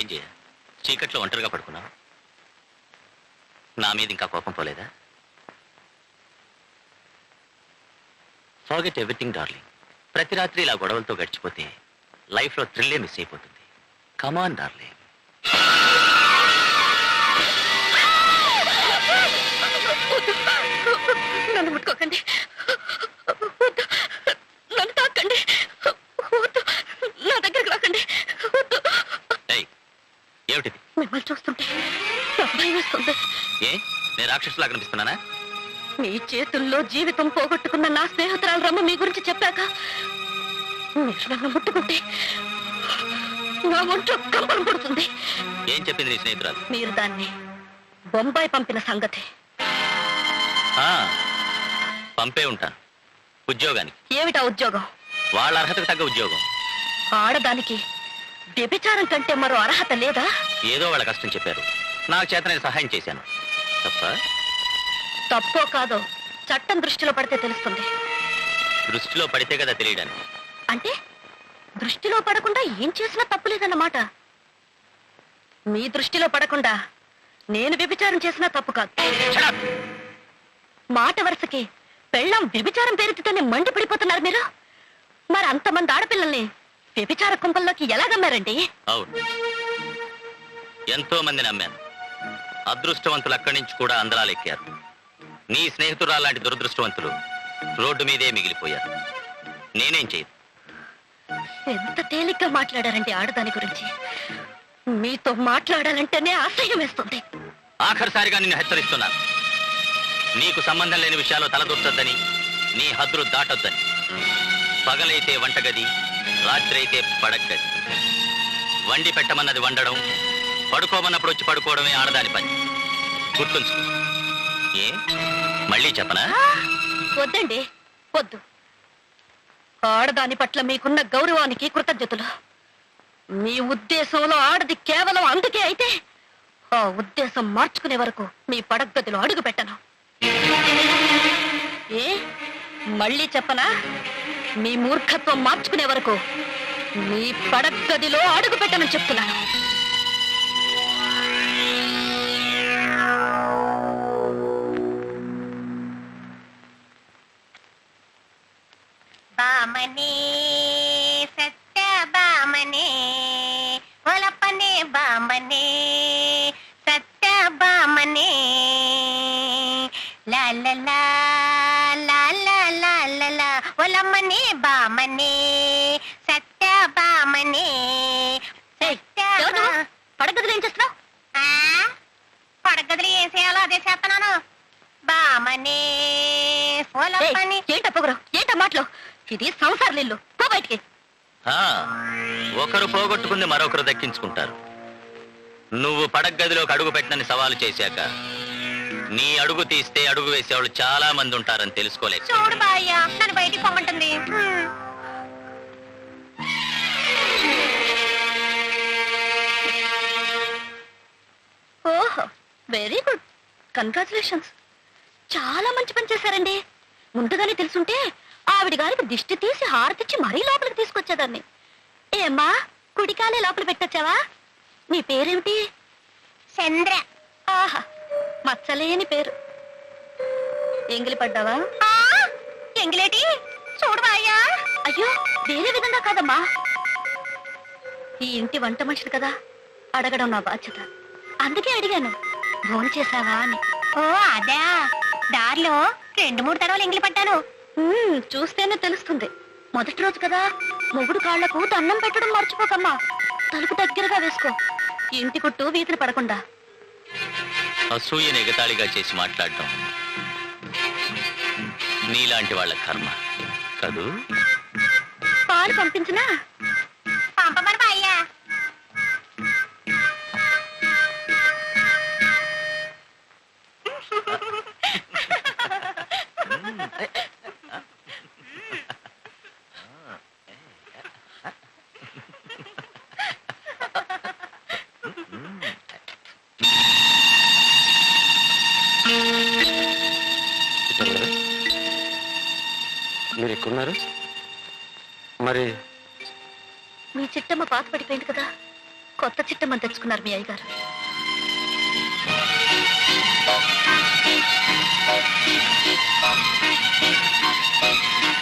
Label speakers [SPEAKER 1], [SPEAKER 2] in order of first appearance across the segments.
[SPEAKER 1] ఏం చేయ? చీకట్లో ఒంటరిగా పడుకున్నావు? నా మీద ఇంకా కోపం పోలేదా? ఫాగెట్ ఎవ్రీథింగ్ డార్లింగ్ ప్రతి రాత్రి ఇలా గొడవలతో గడిచిపోతే లైఫ్లో థ్రిల్లే మిస్ అయిపోతుంది. కమాన్ డార్లింగ్
[SPEAKER 2] నన్ను ముట్టుకోకండి వద్దు. నన్ను తాకండి వద్దు. నా దగ్గరికి రాకండి వద్దు.
[SPEAKER 1] ఏయ్ ఏమిటిది?
[SPEAKER 2] మిమ్మల్ని చూస్తుంటే నాకు భయం వేస్తుంది.
[SPEAKER 1] ఏ? నేను రాక్షసులా కనిపిస్తున్నానా
[SPEAKER 2] మీ చేతుల్లో జీవితం పోగొట్టుకున్న నా స్నేహితురాలు రమ్మ మీ గురించి చెప్పాక మీరు నన్ను ముట్టుకుంటే నా ఒంట్లో కంపరం పడుతుంది.
[SPEAKER 1] ఏం చెప్పింది నీ స్నేహితురాలు?
[SPEAKER 2] మీరు దాన్ని బొంబాయి పంపిన సంగతి.
[SPEAKER 1] ఆ, పంపే ఉంటాను ఉద్యోగానికి.
[SPEAKER 2] ఏమిటా ఉద్యోగం?
[SPEAKER 1] వాళ్ళ అర్హతకు తగ్గ ఉద్యోగం.
[SPEAKER 2] ఆడదానికి వ్యభిచారం కంటే మరో అర్హత లేదా?
[SPEAKER 1] ఏదో వాళ్ళ కష్టం చెప్పారు. నాకు చేత నేను సహాయం చేశాను. తప్ప?
[SPEAKER 2] తప్పో కాదో చట్టం దృష్టిలో పడితే తెలుస్తుంది.
[SPEAKER 1] దృష్టిలో పడితే కదా తెలియడానికి
[SPEAKER 2] అంటే దృష్టిలో పడకుండా ఏం చేసినా తప్పు లేదన్నమాట. మీ దృష్టిలో పడకుండా నేను వ్యభిచారం చేసినా తప్పు కాదు! మాట వరుసకి పెళ్ళం వ్యభిచారం పేరెత్తితేనే మండి పడిపోతున్నారు మీరు. మరి అంతమంది ఆడపిల్లల్ని వ్యభిచార కుంపల్లోకి ఎలాగమ్మారండి
[SPEAKER 1] అవును. ఎంతో మంది నమ్మాను. అదృష్టవంతులు అక్కడి నుంచి కూడా అందలాలెక్కారు నీ స్నేహితురాలు లాంటి దురదృష్టవంతులు రోడ్డు మీదే మిగిలిపోయారు. నేనేం చేయను.
[SPEAKER 2] ఎంత తేలిగ్గా మాట్లాడారండి ఆడదాని గురించి. మీతో మాట్లాడాలంటేనే అసహ్యం వేస్తుంది.
[SPEAKER 1] ఆఖరిసారిగా నిన్ను హెచ్చరిస్తున్నాను. నీకు సంబంధం లేని విషయాల్లో తలదూర్చొద్దని నీ హద్దులు దాటొద్దని. పగలైతే వంటగది రాత్రి అయితే పడగ్గది వండి పెట్టమన్నది వండడం పడుకోమన్నప్పుడు వచ్చి పడుకోవడమే ఆడదాని పని. గుర్తుంచు. ఏ? మళ్ళీ చెప్పనా?
[SPEAKER 2] వద్దండి. వద్దు. ఆడదాని పట్ల మీకున్న గౌరవానికి కృతజ్ఞతలు. మీ ఉద్దేశంలో ఆడది కేవలం అందుకే అయితే ఆ ఉద్దేశం మార్చుకునే వరకు మీ పడగదిలో అడుగు పెట్టను. ఏ? మళ్ళీ చెప్పనా? మీ మూర్ఖత్వం మార్చుకునే వరకు మీ పడగదిలో అడుగు పెట్టనని చెప్తున్నాను.
[SPEAKER 3] బామనే సత్య బామనే ఒలపనే బామనే
[SPEAKER 2] ఏంట పొగరు? ఏంట మాటలు? ఇది సంసార ఇల్లు పో బయటికి.
[SPEAKER 1] ఒకరు పోగొట్టుకుంది మరొకరు దక్కించుకుంటారు. నువ్వు పడగదిలోకి అడుగు పెట్టనని సవాలు చేశాక నీ అడుగు తీస్తే అడుగు వేసేవాళ్ళు చాలా మంది ఉంటారని తెలుసుకోలేదు
[SPEAKER 3] చూడు బాయ్య నన్ను బయటికి పొమ్మంటుంది.
[SPEAKER 2] ఓహో వెరీ గుడ్ కంగ్రాచులేషన్స్ చాలా మంచి పని చేశారండి. ముందుగానే తెలుసుంటే ఆవిడ గారికి దిష్టి తీసి హారతిచ్చి మరీ లోపలికి తీసుకొచ్చేదాన్ని. ఏమ్మా కుడికాలే లోపల పెట్టొచ్చావా? నీ పేరేమిటి?
[SPEAKER 3] చంద్ర.
[SPEAKER 2] ఆహా మచ్చలేని పేరు. ఎంగిలి పడ్డావా?
[SPEAKER 3] ఎంగిలేటి? చూడు బాయ్య
[SPEAKER 2] అయ్యో వేరే విధంగా కాదమ్మా. ఈ ఇంటి వంట మనిషిని కదా అడగడం నా బాధ్యత. అందుకే అడిగాను భోన్ చేశావా అని.
[SPEAKER 3] ఓ అదా. దారిలో రెండు మూడు తడవలు ఎంగిలి పడ్డాను
[SPEAKER 2] మ్మ్, చూస్తేనే తెలుస్తుంది. మొదటి రోజు కదా మొగుడు కాళ్ళకు దండం పెట్టడం మర్చిపోకమ్మా. తలుపు దగ్గరగా వేసుకో. ఇంటి కుట్టు వీధిని పడకుండా.
[SPEAKER 1] అసూయని ఎగతాళిగా చేసి మాట్లాడటం. నీలాంటి వాళ్ళ కర్మ. కదూ?
[SPEAKER 2] పాలు పంపించినా?
[SPEAKER 3] ఎక్కున్నారు
[SPEAKER 4] మరి
[SPEAKER 2] మీ చిట్టమ్మ పాత పడిపోయింది కదా. కొత్త చిట్టమ్మ తెచ్చుకున్నారు మీ అయ్యగారు.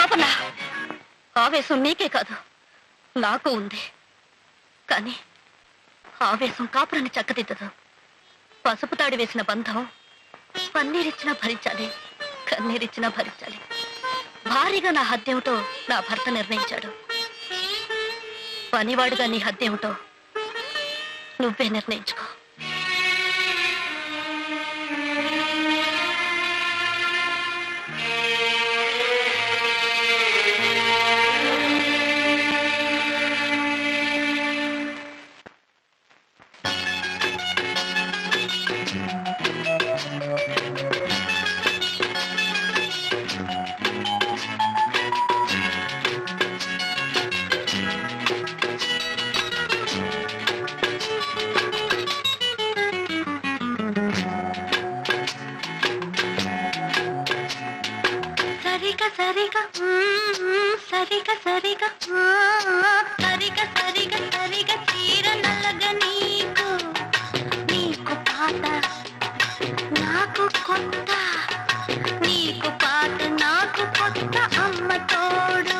[SPEAKER 2] గోపన్న ఆవేశం నీకే కాదు నాకు ఉంది. కానీ ఆవేశం కాపురాన్ని చక్కదిద్దదు. పసుపు తాడి వేసిన బంధం పన్నీరిచ్చినా భరించాలి కన్నీరిచ్చినా భరించాలి. భారీగా నా హద్దేమిటో నా భర్త నిర్ణయించాడు. పనివాడుగా నీ హద్దేమిటో నువ్వే నిర్ణయించుకో. సరిగా సరిగా సరిగా సరిగా సరిగా సరిగా సరిగా చీర నల్లగ నీకు నీకు పాట నాకు కొత్త నీకు పాట నాకు కొత్త అమ్మ తోడు.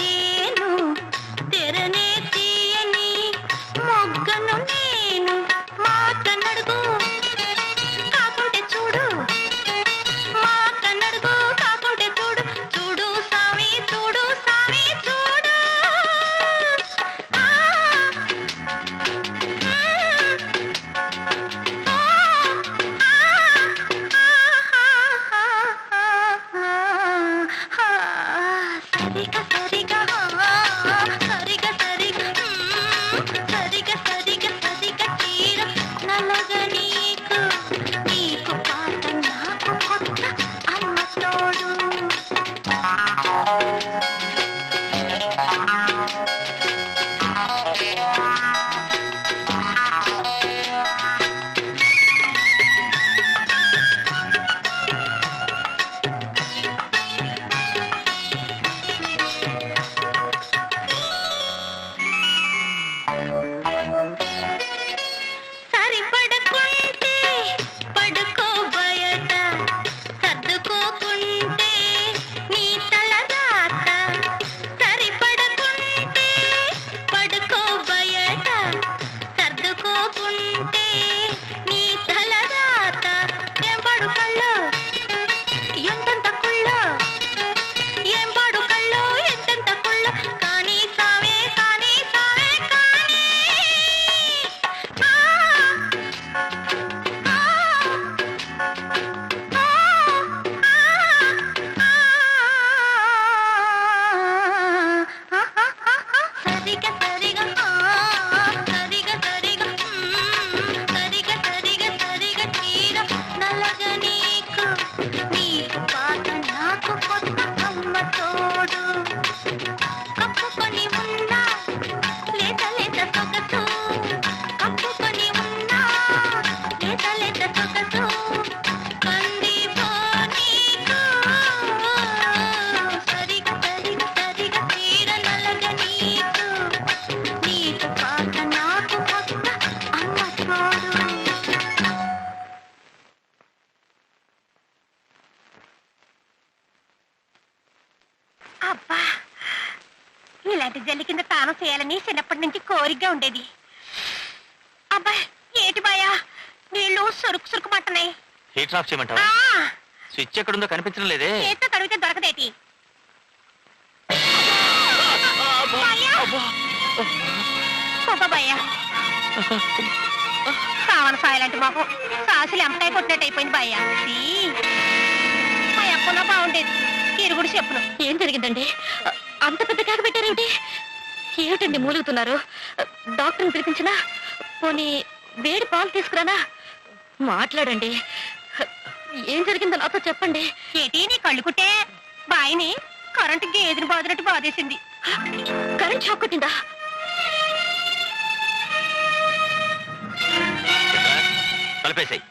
[SPEAKER 3] Música అబ్బా ఇలాంటి జల్లి కింద తానం చేయాలని చిన్నప్పటి నుంచి కోరికగా ఉండేది. అబ్బా ఏటి బాయా నీళ్ళు సురుకు సురుకుమంటున్నాయి
[SPEAKER 1] హీటర్ ఆఫ్ చేయమంటావా?
[SPEAKER 3] ఆ,
[SPEAKER 1] స్విచ్ ఎక్కడుందో కనిపించడం లేదే.
[SPEAKER 3] చేత్తో కడిగితే దొరకదేటి? బాయా కావన సాయలాంటి మొహం. సాసులు ఎంపకాయ కొట్టినట్టు అయిపోయింది బాయ్యా మా అప్పున్నా బాగుండేది. ఇరుగుడు చెప్పును.
[SPEAKER 2] ఏం జరిగిందండి? అంత పెద్ద కేక పెట్టారేమిటి? ఏమిటండి మూలుగుతున్నారు? డాక్టర్ని పిలిపించినా? పోనీ వేడి పాలు తీసుకురానా? మాట్లాడండి. ఏం జరిగిందో నాతో చెప్పండి.
[SPEAKER 3] ఏటి నీ కళ్ళు కుట్టే? బాయిని కరెంటు గేదెని బాదినట్టు బాధేసింది.
[SPEAKER 2] కరెంట్ షాక్ కొట్టిందా?
[SPEAKER 1] తలపేసాయి.